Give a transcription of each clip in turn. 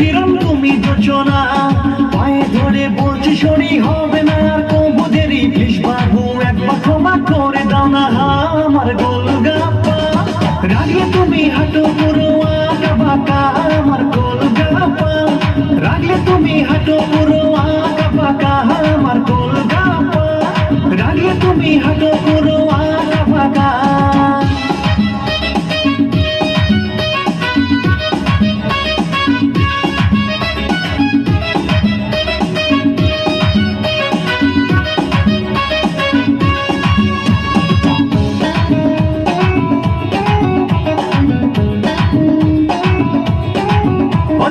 কিরণ তুমি যোচনা পায়ে ধরে বলছি, শনি হবে না। আর কবু দেরি প্লিজ বাবু একবার ক্ষমা করে দাও না আমার গোলগাপ্পা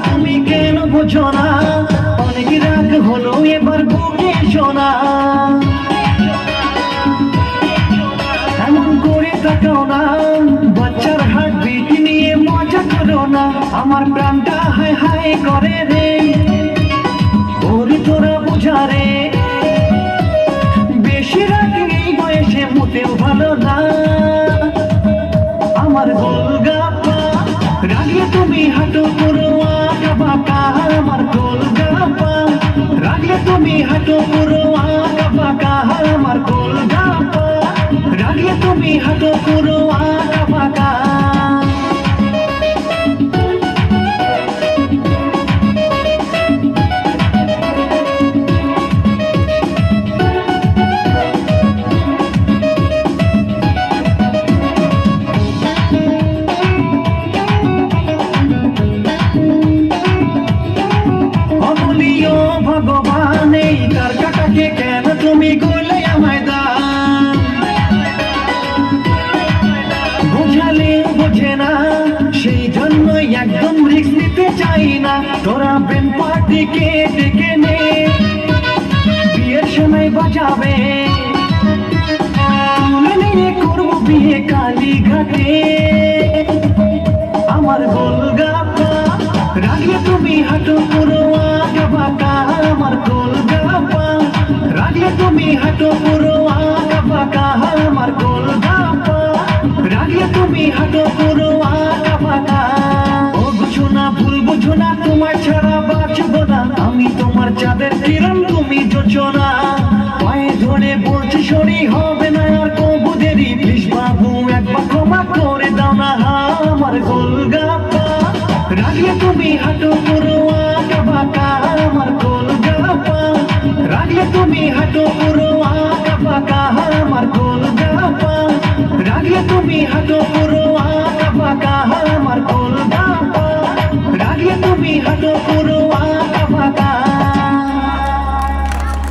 তুমি কেন বোঝো না? অনেক রাগ হলো এবার বুকে শোনা এমন করে তাকাও না, বাচ্চার হার্ট বিট নিয়ে মজা করো না। আমার প্রাণটা হায় হায় করে রে। ওরে তোরা বুঝা রে তুমি হাঁটো পুরো আঁকা বাঁকা আমার গোলগাপ্পা রাগলে তুমি হাঁটো পুরো আঁকা অমূল্য ভগবান। এই তার কাটাকে কেন তুমি গলে আমায় দান বোঝালে বোঝে না, সেই জন্যই একদম রিস্ক নিতে চাই না। তোরা প্রেম পার্টিকে ডেকে নে, বিয়ের সময় বাজাবে। করব বিয়ে কালী ঘাটে ভুল বুঝো না তোমার ছাড়া বাঁচবো না। আমি তোমার চাঁদের কিরণ, তুমি যোচো না। পায়ে ধরে বলছি শনি হবে না আর কবু দেরি। বাবু একবার ক্ষমা করে দাও না আমার গোলগাপ্পা। রাগলে তুমি হাঁটো পুরো আঁকা আমার গোলগাপ্পা। রাগলে তুমি হাঁটো পুরো